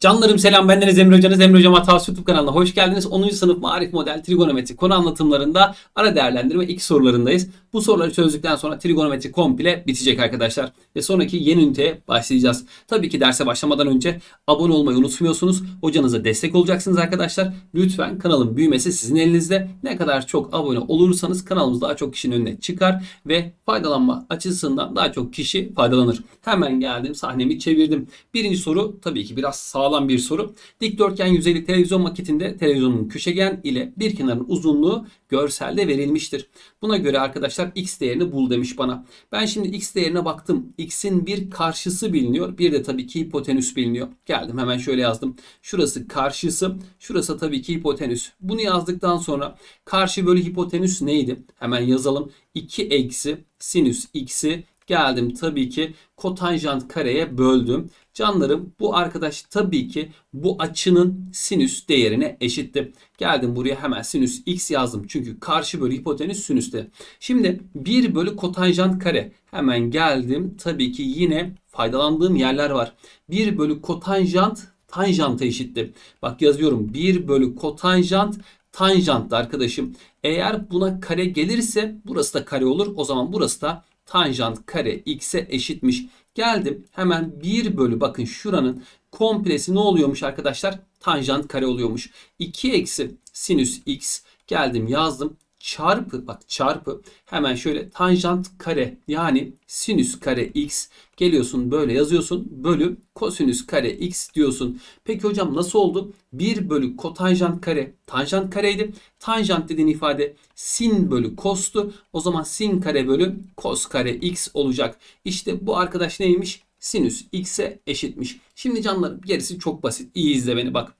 Canlarım selam bendeniz Emre Hocanız. Emre Hocam Hatası YouTube kanalına hoş geldiniz. 10. sınıf Marif Model Trigonometri konu anlatımlarında ara değerlendirme ilk sorularındayız. Bu soruları çözdükten sonra trigonometri komple bitecek arkadaşlar. Ve sonraki yeni üniteye başlayacağız. Tabii ki derse başlamadan önce abone olmayı unutmuyorsunuz. Hocanıza destek olacaksınız arkadaşlar. Lütfen kanalın büyümesi sizin elinizde. Ne kadar çok abone olursanız kanalımız daha çok kişinin önüne çıkar ve faydalanma açısından daha çok kişi faydalanır. Hemen geldim sahnemi çevirdim. Birinci soru tabii ki biraz sağlam bir soru. Dikdörtgen yüzeyli televizyon maketinde televizyonun köşegen ile bir kenarın uzunluğu görselde verilmiştir. Buna göre arkadaşlar x değerini bul demiş bana. Ben şimdi x değerine baktım. x'in bir karşısı biliniyor. Bir de tabii ki hipotenüs biliniyor. Geldim hemen şöyle yazdım. Şurası karşısı. Şurası tabii ki hipotenüs. Bunu yazdıktan sonra karşı bölü hipotenüs neydi? Hemen yazalım. 2 eksi sinüs x'i geldim tabii ki kotanjant kareye böldüm. Canlarım bu arkadaş tabii ki bu açının sinüs değerine eşitti. Geldim buraya hemen sinüs x yazdım. Çünkü karşı bölü hipotenüs sinüste. Şimdi 1 bölü kotanjant kare. Hemen geldim. Tabii ki yine faydalandığım yerler var. 1 bölü kotanjant tanjanta eşitti. Bak yazıyorum 1 bölü kotanjant tanjanttı arkadaşım. Eğer buna kare gelirse burası da kare olur. O zaman burası da tanjant kare x'e eşitmiş. Geldim hemen 1 bölü bakın şuranın komplesi ne oluyormuş arkadaşlar? Tanjant kare oluyormuş. 2 eksi sinüs x geldim yazdım çarpı bak çarpı hemen şöyle tanjant kare yani sinüs kare x geliyorsun böyle yazıyorsun bölü kosinüs kare x diyorsun. Peki hocam nasıl oldu? 1 bölü kotanjant kare tanjant kareydi. Tanjant dediğin ifade sin bölü kostu. O zaman sin kare bölü kos kare x olacak. İşte bu arkadaş neymiş? Sinüs x'e eşitmiş. Şimdi canlarım gerisi çok basit. İyi izle beni bak.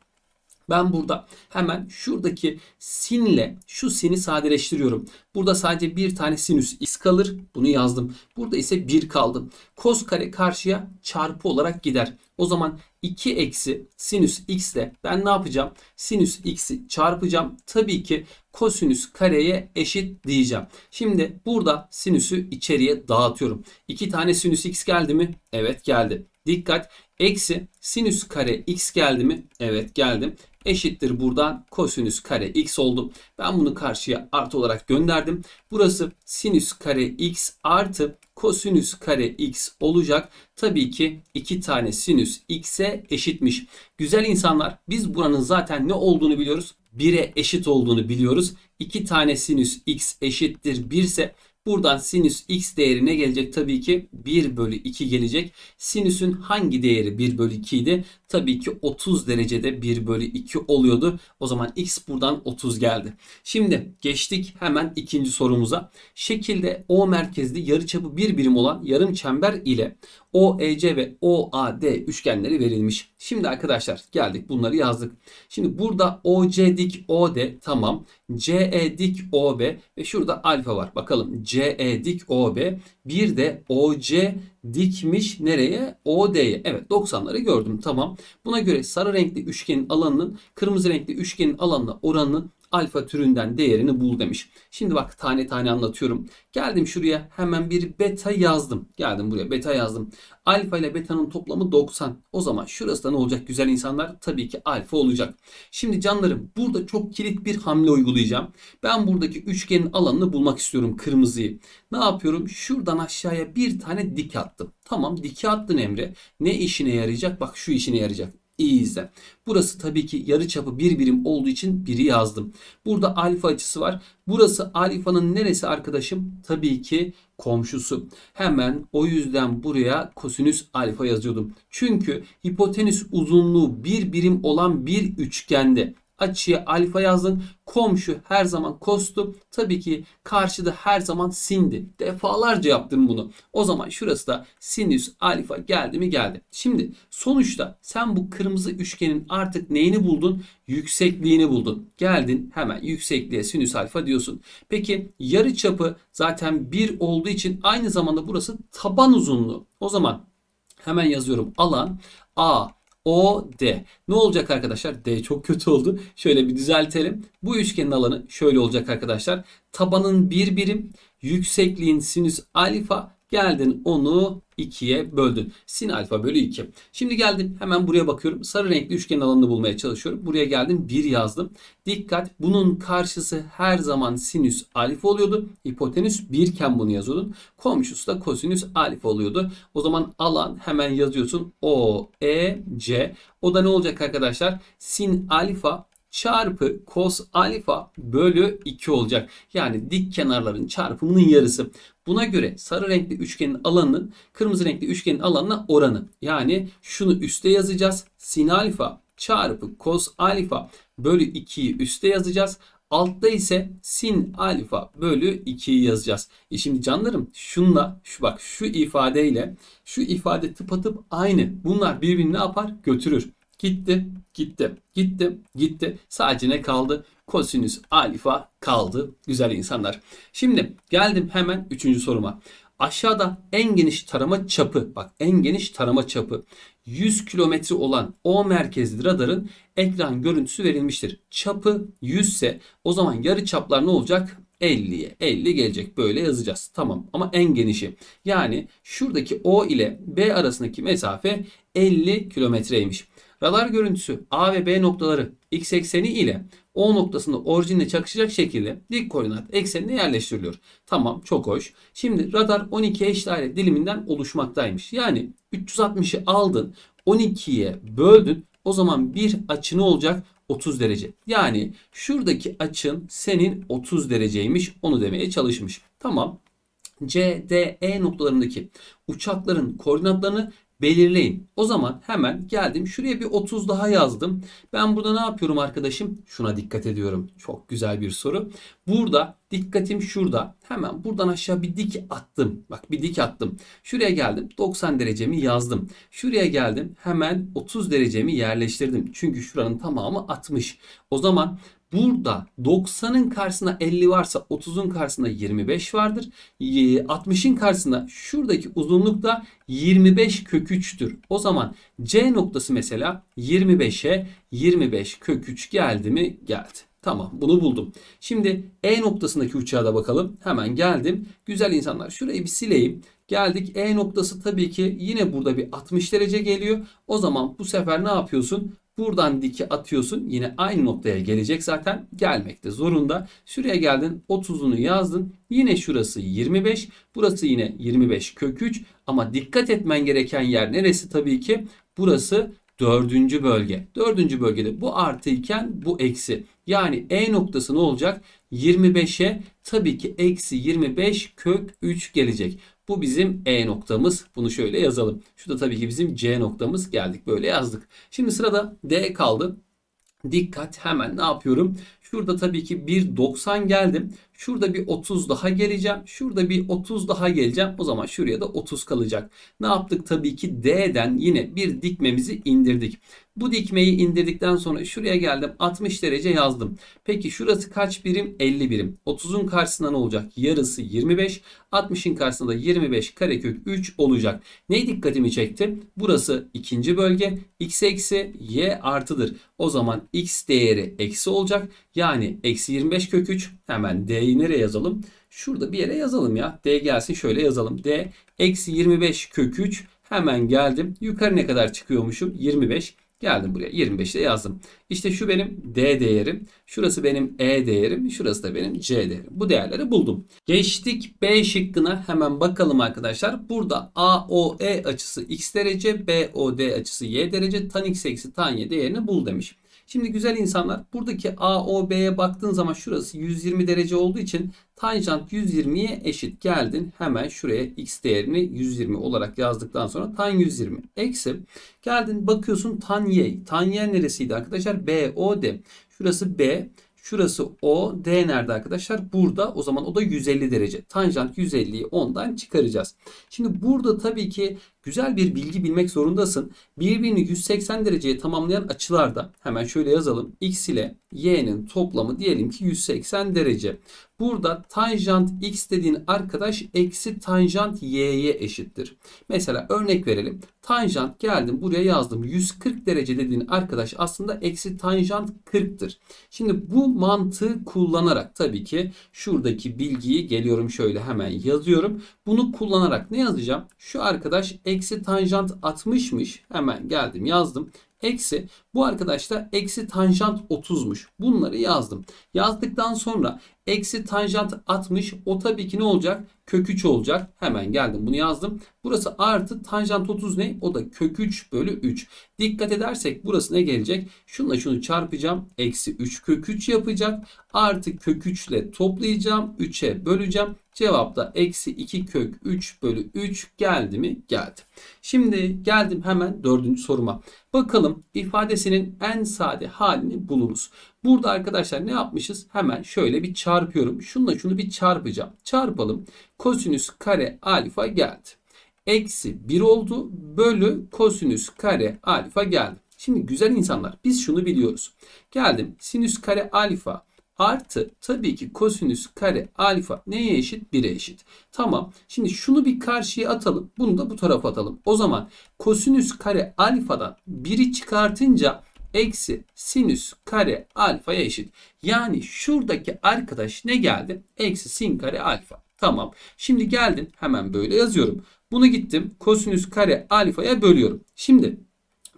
Ben burada hemen şuradaki sinle şu sini sadeleştiriyorum. Burada sadece bir tane sinüs x kalır. Bunu yazdım. Burada ise 1 kaldı. Kos kare karşıya çarpı olarak gider. O zaman 2 eksi sinüs x ile ben ne yapacağım? Sinüs x'i çarpacağım. Tabii ki kosinüs kareye eşit diyeceğim. Şimdi burada sinüsü içeriye dağıtıyorum. 2 tane sinüs x geldi mi? Evet geldi. Dikkat. Eksi sinüs kare x geldi mi? Evet geldi eşittir buradan kosinüs kare x oldu. Ben bunu karşıya artı olarak gönderdim. Burası sinüs kare x artı kosinüs kare x olacak. Tabii ki iki tane sinüs x'e eşitmiş. Güzel insanlar biz buranın zaten ne olduğunu biliyoruz. 1'e eşit olduğunu biliyoruz. 2 tane sinüs x eşittir 1 ise Buradan sinüs x değeri ne gelecek? Tabii ki 1 bölü 2 gelecek. Sinüsün hangi değeri 1 bölü 2 idi? Tabii ki 30 derecede 1 bölü 2 oluyordu. O zaman x buradan 30 geldi. Şimdi geçtik hemen ikinci sorumuza. Şekilde O merkezli yarıçapı bir birim olan yarım çember ile OEC ve OAD üçgenleri verilmiş. Şimdi arkadaşlar geldik bunları yazdık. Şimdi burada OC dik OD tamam. CE dik OB ve şurada alfa var. Bakalım CE dik OB bir de OC dikmiş nereye? OD'ye. Evet 90'ları gördüm tamam. Buna göre sarı renkli üçgenin alanının kırmızı renkli üçgenin alanına oranının alfa türünden değerini bul demiş. Şimdi bak tane tane anlatıyorum. Geldim şuraya hemen bir beta yazdım. Geldim buraya beta yazdım. Alfa ile beta'nın toplamı 90. O zaman şurası da ne olacak güzel insanlar? Tabii ki alfa olacak. Şimdi canlarım burada çok kilit bir hamle uygulayacağım. Ben buradaki üçgenin alanını bulmak istiyorum kırmızıyı. Ne yapıyorum? Şuradan aşağıya bir tane dik attım. Tamam diki attın Emre. Ne işine yarayacak? Bak şu işine yarayacak. İyi izle. Burası tabii ki yarıçapı bir birim olduğu için biri yazdım. Burada alfa açısı var. Burası alfanın neresi arkadaşım? Tabii ki komşusu. Hemen o yüzden buraya kosinüs alfa yazıyordum. Çünkü hipotenüs uzunluğu bir birim olan bir üçgende açıya alfa yazdın. Komşu her zaman kostu. Tabii ki karşıda her zaman sindi. Defalarca yaptım bunu. O zaman şurası da sinüs alfa geldi mi geldi. Şimdi sonuçta sen bu kırmızı üçgenin artık neyini buldun? Yüksekliğini buldun. Geldin hemen yüksekliğe sinüs alfa diyorsun. Peki yarı çapı zaten 1 olduğu için aynı zamanda burası taban uzunluğu. O zaman hemen yazıyorum. Alan A o, D. Ne olacak arkadaşlar? D çok kötü oldu. Şöyle bir düzeltelim. Bu üçgenin alanı şöyle olacak arkadaşlar. Tabanın bir birim, yüksekliğin sinüs alfa Geldin onu 2'ye böldün. Sin alfa bölü 2. Şimdi geldim hemen buraya bakıyorum. Sarı renkli üçgenin alanını bulmaya çalışıyorum. Buraya geldim 1 yazdım. Dikkat bunun karşısı her zaman sinüs alfa oluyordu. Hipotenüs 1 iken bunu yazıyordun. Komşusu da kosinüs alfa oluyordu. O zaman alan hemen yazıyorsun. O, E, C. O da ne olacak arkadaşlar? Sin alfa çarpı cos alfa bölü 2 olacak. Yani dik kenarların çarpımının yarısı. Buna göre sarı renkli üçgenin alanının kırmızı renkli üçgenin alanına oranı. Yani şunu üste yazacağız. Sin alfa çarpı cos alfa bölü 2'yi üste yazacağız. Altta ise sin alfa bölü 2'yi yazacağız. E şimdi canlarım şunla şu bak şu ifadeyle şu ifade tıpatıp aynı. Bunlar birbirini ne yapar? Götürür. Gitti, gitti, gitti, gitti. Sadece ne kaldı? Kosinüs alfa kaldı güzel insanlar. Şimdi geldim hemen üçüncü soruma. Aşağıda en geniş tarama çapı, bak en geniş tarama çapı 100 kilometre olan O merkezli radarın ekran görüntüsü verilmiştir. Çapı 100 ise o zaman yarı çaplar ne olacak? 50'ye 50 gelecek böyle yazacağız. Tamam ama en genişi. Yani şuradaki O ile B arasındaki mesafe 50 kilometreymiş. Radar görüntüsü A ve B noktaları x ekseni ile O noktasında orijinle çakışacak şekilde dik koordinat eksenine yerleştiriliyor. Tamam çok hoş. Şimdi radar 12 eş daire diliminden oluşmaktaymış. Yani 360'ı aldın 12'ye böldün. O zaman bir açı ne olacak? 30 derece. Yani şuradaki açın senin 30 dereceymiş. Onu demeye çalışmış. Tamam. C, D, E noktalarındaki uçakların koordinatlarını belirleyin. O zaman hemen geldim. Şuraya bir 30 daha yazdım. Ben burada ne yapıyorum arkadaşım? Şuna dikkat ediyorum. Çok güzel bir soru. Burada dikkatim şurada. Hemen buradan aşağı bir dik attım. Bak bir dik attım. Şuraya geldim. 90 derecemi yazdım. Şuraya geldim. Hemen 30 derecemi yerleştirdim. Çünkü şuranın tamamı 60. O zaman Burada 90'ın karşısında 50 varsa 30'un karşısında 25 vardır. 60'ın karşısında şuradaki uzunluk da 25 kök 3'tür. O zaman C noktası mesela 25'e 25 kök 3 geldi mi? Geldi. Tamam bunu buldum. Şimdi E noktasındaki uçağa da bakalım. Hemen geldim. Güzel insanlar şurayı bir sileyim. Geldik E noktası tabii ki yine burada bir 60 derece geliyor. O zaman bu sefer ne yapıyorsun? Buradan diki atıyorsun. Yine aynı noktaya gelecek zaten. Gelmekte zorunda. Şuraya geldin. 30'unu yazdın. Yine şurası 25. Burası yine 25 kök 3. Ama dikkat etmen gereken yer neresi tabii ki? Burası dördüncü bölge. Dördüncü bölgede bu artı iken bu eksi. Yani E noktası ne olacak? 25'e tabii ki eksi 25 kök 3 gelecek. Bu bizim E noktamız. Bunu şöyle yazalım. Şu da tabii ki bizim C noktamız. Geldik böyle yazdık. Şimdi sırada D kaldı. Dikkat hemen ne yapıyorum? Şurada tabii ki bir 90 geldim. Şurada bir 30 daha geleceğim. Şurada bir 30 daha geleceğim. O zaman şuraya da 30 kalacak. Ne yaptık? Tabii ki D'den yine bir dikmemizi indirdik. Bu dikmeyi indirdikten sonra şuraya geldim. 60 derece yazdım. Peki şurası kaç birim? 50 birim. 30'un karşısında ne olacak? Yarısı 25. 60'ın karşısında da 25 karekök 3 olacak. Ne dikkatimi çekti? Burası ikinci bölge. X eksi Y artıdır. O zaman X değeri eksi olacak. Yani eksi 25 kök 3. Hemen D'yi nereye yazalım? Şurada bir yere yazalım ya. D gelsin şöyle yazalım. D eksi 25 kök 3. Hemen geldim. Yukarı ne kadar çıkıyormuşum? 25. Geldim buraya 25'te yazdım. İşte şu benim D değerim. Şurası benim E değerim. Şurası da benim C değerim. Bu değerleri buldum. Geçtik B şıkkına hemen bakalım arkadaşlar. Burada AOE açısı x derece, BOD açısı y derece, tan x eksi tan y değerini bul demiş. Şimdi güzel insanlar buradaki AOB'ye baktığın zaman şurası 120 derece olduğu için tanjant 120'ye eşit geldin. Hemen şuraya x değerini 120 olarak yazdıktan sonra tan 120 eksi geldin bakıyorsun tan y. Tan y neresiydi arkadaşlar? BOD. Şurası B. Şurası O. D nerede arkadaşlar? Burada. O zaman o da 150 derece. Tanjant 150'yi ondan çıkaracağız. Şimdi burada tabii ki güzel bir bilgi bilmek zorundasın. Birbirini 180 dereceye tamamlayan açılarda hemen şöyle yazalım. X ile y'nin toplamı diyelim ki 180 derece. Burada tanjant x dediğin arkadaş eksi tanjant y'ye eşittir. Mesela örnek verelim. Tanjant geldim buraya yazdım. 140 derece dediğin arkadaş aslında eksi tanjant 40'tır. Şimdi bu mantığı kullanarak tabii ki şuradaki bilgiyi geliyorum şöyle hemen yazıyorum. Bunu kullanarak ne yazacağım? Şu arkadaş eksi tanjant 60'mış. Hemen geldim yazdım. Eksi bu arkadaş da eksi tanjant 30'muş. Bunları yazdım. Yazdıktan sonra eksi tanjant 60 o tabii ki ne olacak? Kök 3 olacak. Hemen geldim bunu yazdım. Burası artı tanjant 30 ne? O da kök 3 bölü 3. Dikkat edersek burası ne gelecek? Şunla şunu çarpacağım. Eksi 3 kök 3 yapacak. Artı kök 3 ile toplayacağım. 3'e böleceğim. Cevap da eksi 2 kök 3 bölü 3 geldi mi? Geldi. Şimdi geldim hemen dördüncü soruma. Bakalım ifadesinin en sade halini bulunuz. Burada arkadaşlar ne yapmışız? Hemen şöyle bir çarpıyorum. Şunla şunu bir çarpacağım. Çarpalım. Kosinüs kare alfa geldi. Eksi 1 oldu. Bölü kosinüs kare alfa geldi. Şimdi güzel insanlar biz şunu biliyoruz. Geldim sinüs kare alfa artı tabii ki kosinüs kare alfa neye eşit? 1'e eşit. Tamam. Şimdi şunu bir karşıya atalım. Bunu da bu tarafa atalım. O zaman kosinüs kare alfadan 1'i çıkartınca eksi sinüs kare alfaya eşit. Yani şuradaki arkadaş ne geldi? Eksi sin kare alfa. Tamam. Şimdi geldim hemen böyle yazıyorum. Bunu gittim kosinüs kare alfaya bölüyorum. Şimdi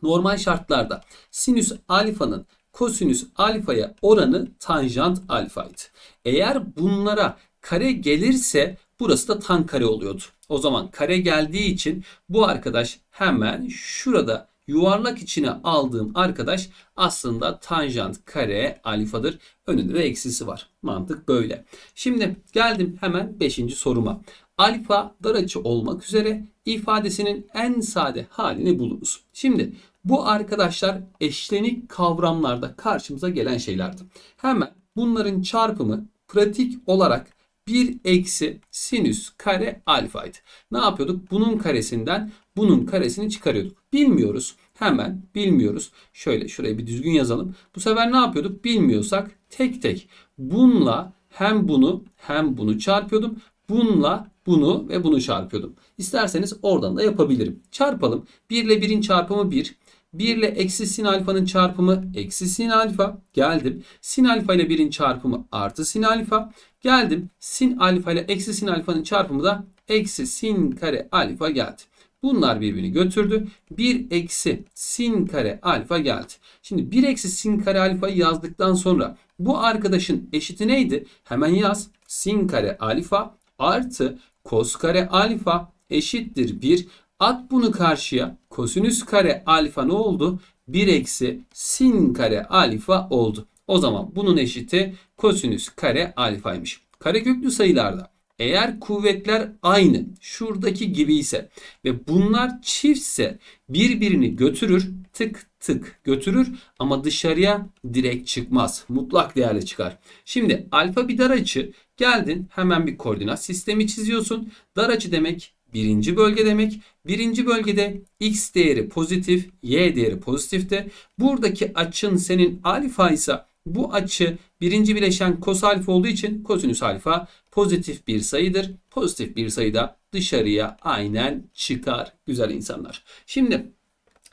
normal şartlarda sinüs alfanın kosinüs alfaya oranı tanjant alfaydı. Eğer bunlara kare gelirse burası da tan kare oluyordu. O zaman kare geldiği için bu arkadaş hemen şurada yuvarlak içine aldığım arkadaş aslında tanjant kare alfadır. Önünde de eksisi var. Mantık böyle. Şimdi geldim hemen 5. soruma. Alfa dar açı olmak üzere ifadesinin en sade halini bulunuz. Şimdi bu arkadaşlar eşlenik kavramlarda karşımıza gelen şeylerdi. Hemen bunların çarpımı pratik olarak 1 eksi sinüs kare alfaydı. Ne yapıyorduk? Bunun karesinden bunun karesini çıkarıyorduk. Bilmiyoruz. Hemen bilmiyoruz. Şöyle şuraya bir düzgün yazalım. Bu sefer ne yapıyorduk? Bilmiyorsak tek tek bununla hem bunu hem bunu çarpıyordum. Bununla bunu ve bunu çarpıyordum. İsterseniz oradan da yapabilirim. Çarpalım. 1 ile 1'in çarpımı 1. 1 ile eksi sin alfanın çarpımı eksi sin alfa. Geldim. Sin alfa ile 1'in çarpımı artı sin alfa. Geldim. Sin alfa ile eksi sin alfanın çarpımı da eksi sin kare alfa geldi. Bunlar birbirini götürdü. 1 eksi sin kare alfa geldi. Şimdi 1 eksi sin kare alfayı yazdıktan sonra bu arkadaşın eşiti neydi? Hemen yaz. Sin kare alfa artı kos kare alfa eşittir 1. At bunu karşıya. Kosinüs kare alfa ne oldu? 1 eksi sin kare alfa oldu. O zaman bunun eşiti kosinüs kare alfaymış. Kareköklü sayılarda eğer kuvvetler aynı şuradaki gibi ise ve bunlar çiftse birbirini götürür tık tık götürür ama dışarıya direkt çıkmaz. Mutlak değerle çıkar. Şimdi alfa bir dar açı geldin hemen bir koordinat sistemi çiziyorsun. Dar açı demek birinci bölge demek. Birinci bölgede x değeri pozitif, y değeri pozitifte. Buradaki açın senin alfa ise bu açı birinci bileşen kos alfa olduğu için kosinüs alfa pozitif bir sayıdır. Pozitif bir sayıda dışarıya aynen çıkar güzel insanlar. Şimdi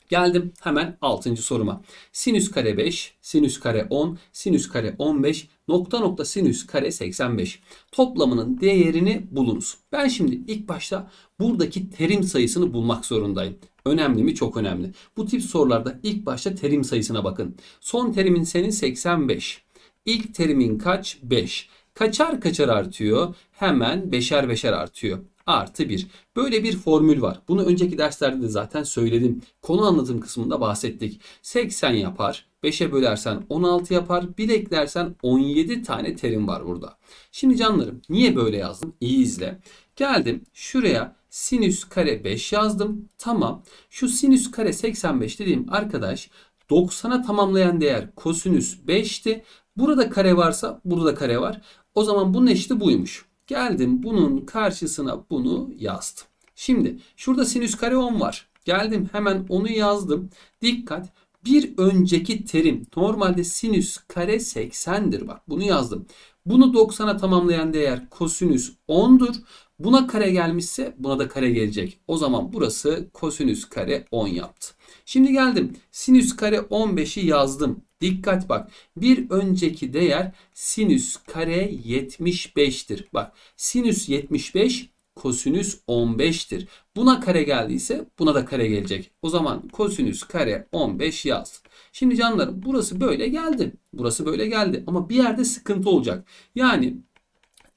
geldim hemen 6. soruma. Sinüs kare 5, sinüs kare 10, sinüs kare 15, nokta nokta sinüs kare 85. Toplamının değerini bulunuz. Ben şimdi ilk başta buradaki terim sayısını bulmak zorundayım. Önemli mi? Çok önemli. Bu tip sorularda ilk başta terim sayısına bakın. Son terimin senin 85. İlk terimin kaç? 5. Kaçar kaçar artıyor? Hemen beşer beşer artıyor. Artı 1. Böyle bir formül var. Bunu önceki derslerde de zaten söyledim. Konu anlatım kısmında bahsettik. 80 yapar. 5'e bölersen 16 yapar. Bir eklersen 17 tane terim var burada. Şimdi canlarım niye böyle yazdım? İyi izle. Geldim şuraya sinüs kare 5 yazdım. Tamam. Şu sinüs kare 85 dediğim arkadaş 90'a tamamlayan değer kosinüs 5'ti. Burada kare varsa burada kare var. O zaman bunun eşiti buymuş. Geldim bunun karşısına bunu yazdım. Şimdi şurada sinüs kare 10 var. Geldim hemen onu yazdım. Dikkat bir önceki terim normalde sinüs kare 80'dir bak bunu yazdım. Bunu 90'a tamamlayan değer kosinüs 10'dur. Buna kare gelmişse buna da kare gelecek. O zaman burası kosinüs kare 10 yaptı. Şimdi geldim sinüs kare 15'i yazdım. Dikkat bak bir önceki değer sinüs kare 75'tir. Bak sinüs 75 kosinüs 15'tir. Buna kare geldiyse buna da kare gelecek. O zaman kosinüs kare 15 yaz. Şimdi canlarım burası böyle geldi. Burası böyle geldi. Ama bir yerde sıkıntı olacak. Yani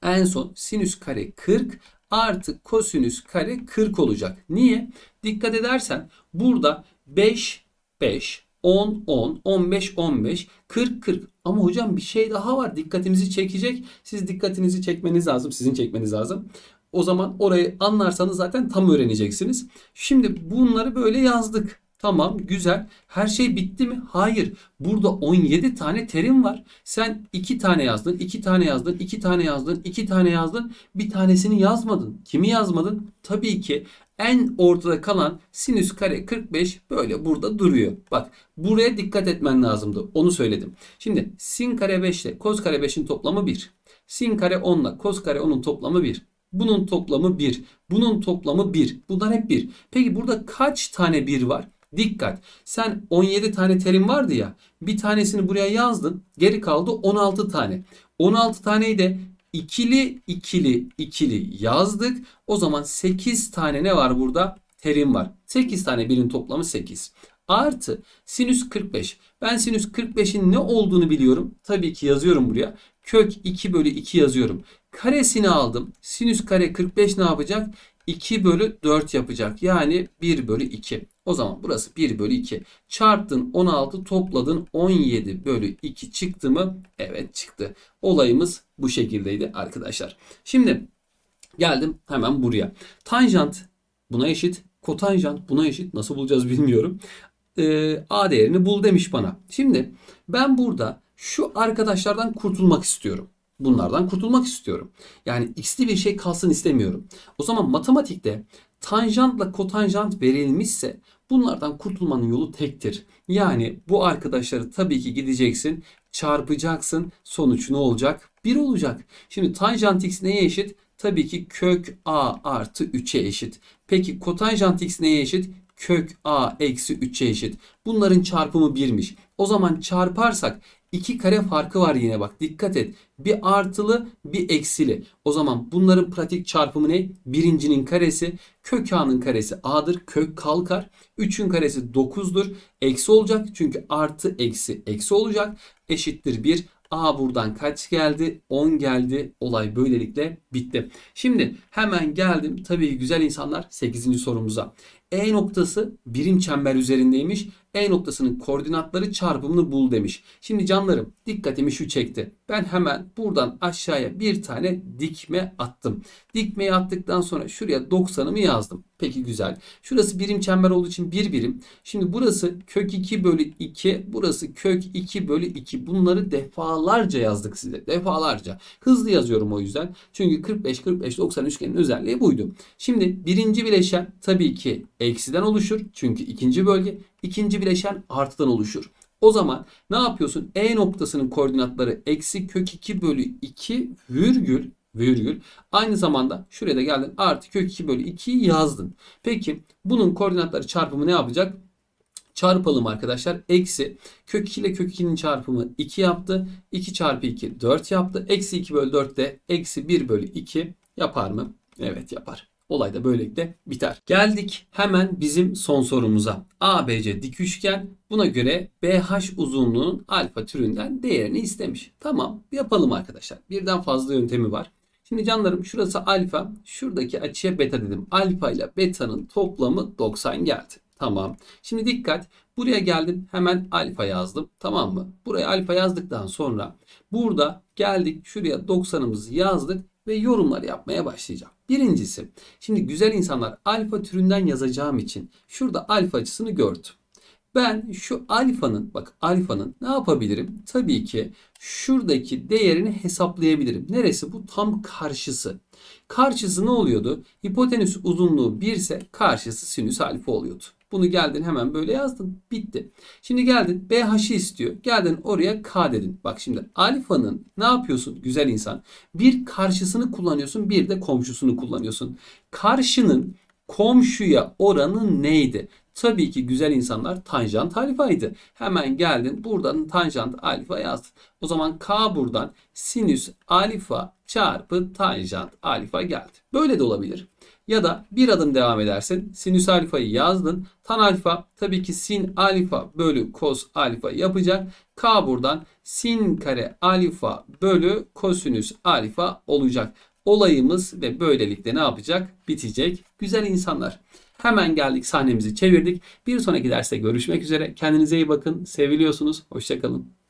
en son sinüs kare 40 artı kosinüs kare 40 olacak. Niye? Dikkat edersen burada 5 5 10 10 15 15 40 40 ama hocam bir şey daha var dikkatimizi çekecek. Siz dikkatinizi çekmeniz lazım. Sizin çekmeniz lazım. O zaman orayı anlarsanız zaten tam öğreneceksiniz. Şimdi bunları böyle yazdık. Tamam güzel. Her şey bitti mi? Hayır. Burada 17 tane terim var. Sen 2 tane yazdın, 2 tane yazdın, 2 tane yazdın, 2 tane yazdın. Bir tanesini yazmadın. Kimi yazmadın? Tabii ki en ortada kalan sinüs kare 45 böyle burada duruyor. Bak buraya dikkat etmen lazımdı. Onu söyledim. Şimdi sin kare 5 ile kos kare 5'in toplamı 1. Sin kare 10 ile kos kare 10'un toplamı 1. Bunun toplamı 1. Bunun toplamı 1. Bunlar hep 1. Peki burada kaç tane 1 var? Dikkat. Sen 17 tane terim vardı ya. Bir tanesini buraya yazdın. Geri kaldı 16 tane. 16 taneyi de ikili ikili ikili yazdık. O zaman 8 tane ne var burada? Terim var. 8 tane birin toplamı 8. Artı sinüs 45. Ben sinüs 45'in ne olduğunu biliyorum. Tabii ki yazıyorum buraya. Kök 2 bölü 2 yazıyorum. Karesini aldım. Sinüs kare 45 ne yapacak? 2 bölü 4 yapacak. Yani 1 bölü 2. O zaman burası 1 bölü 2. Çarptın 16 topladın 17 bölü 2 çıktı mı? Evet çıktı. Olayımız bu şekildeydi arkadaşlar. Şimdi geldim hemen buraya. Tanjant buna eşit. Kotanjant buna eşit. Nasıl bulacağız bilmiyorum. Ee, A değerini bul demiş bana. Şimdi ben burada şu arkadaşlardan kurtulmak istiyorum. Bunlardan kurtulmak istiyorum. Yani x'li bir şey kalsın istemiyorum. O zaman matematikte tanjantla kotanjant verilmişse bunlardan kurtulmanın yolu tektir. Yani bu arkadaşları tabii ki gideceksin, çarpacaksın. Sonuç ne olacak? 1 olacak. Şimdi tanjant x neye eşit? Tabii ki kök a artı 3'e eşit. Peki kotanjant x neye eşit? Kök a eksi 3'e eşit. Bunların çarpımı 1'miş. O zaman çarparsak iki kare farkı var yine bak dikkat et. Bir artılı bir eksili. O zaman bunların pratik çarpımı ne? Birincinin karesi kök a'nın karesi a'dır. Kök kalkar. 3'ün karesi 9'dur. Eksi olacak çünkü artı eksi eksi olacak. Eşittir 1. A buradan kaç geldi? 10 geldi. Olay böylelikle bitti. Şimdi hemen geldim. Tabii güzel insanlar 8. sorumuza. E noktası birim çember üzerindeymiş. E noktasının koordinatları çarpımını bul demiş. Şimdi canlarım dikkatimi şu çekti. Ben hemen buradan aşağıya bir tane dikme attım. Dikmeyi attıktan sonra şuraya 90'ımı yazdım. Peki güzel. Şurası birim çember olduğu için bir birim. Şimdi burası kök 2 bölü 2. Burası kök 2 bölü 2. Bunları defalarca yazdık size. Defalarca. Hızlı yazıyorum o yüzden. Çünkü 45, 45, 90 üçgenin özelliği buydu. Şimdi birinci bileşen tabii ki eksiden oluşur. Çünkü ikinci bölge. ikinci bileşen artıdan oluşur. O zaman ne yapıyorsun? E noktasının koordinatları eksi kök 2 bölü 2 virgül virgül. Aynı zamanda şuraya da geldin artı kök 2 bölü 2'yi yazdın. Peki bunun koordinatları çarpımı ne yapacak? Çarpalım arkadaşlar. Eksi kök 2 ile kök 2'nin çarpımı 2 yaptı. 2 çarpı 2 4 yaptı. Eksi 2 bölü 4 de eksi 1 bölü 2 yapar mı? Evet yapar. Olay da böylelikle biter. Geldik hemen bizim son sorumuza. ABC dik üçgen buna göre BH uzunluğunun alfa türünden değerini istemiş. Tamam yapalım arkadaşlar. Birden fazla yöntemi var. Şimdi canlarım şurası alfa. Şuradaki açıya beta dedim. Alfa ile beta'nın toplamı 90 geldi. Tamam. Şimdi dikkat. Buraya geldim. Hemen alfa yazdım. Tamam mı? Buraya alfa yazdıktan sonra burada geldik. Şuraya 90'ımızı yazdık ve yorumlar yapmaya başlayacağım. Birincisi, şimdi güzel insanlar alfa türünden yazacağım için şurada alfa açısını gördüm. Ben şu alfanın bak alfanın ne yapabilirim? Tabii ki şuradaki değerini hesaplayabilirim. Neresi? Bu tam karşısı. Karşısı ne oluyordu? Hipotenüs uzunluğu 1 ise karşısı sinüs alfa oluyordu. Bunu geldin hemen böyle yazdın. Bitti. Şimdi geldin BH'ı istiyor. Geldin oraya K dedin. Bak şimdi alfanın ne yapıyorsun güzel insan? Bir karşısını kullanıyorsun bir de komşusunu kullanıyorsun. Karşının komşuya oranı neydi? Tabii ki güzel insanlar tanjant alfaydı. Hemen geldin buradan tanjant alfa yazdın. O zaman K buradan sinüs alfa çarpı tanjant alfa geldi. Böyle de olabilir. Ya da bir adım devam edersin. Sinüs alfayı yazdın. Tan alfa tabii ki sin alfa bölü kos alfa yapacak. K buradan sin kare alfa bölü kosinüs alfa olacak. Olayımız ve böylelikle ne yapacak? Bitecek. Güzel insanlar. Hemen geldik sahnemizi çevirdik. Bir sonraki derste görüşmek üzere. Kendinize iyi bakın. Seviliyorsunuz. Hoşçakalın.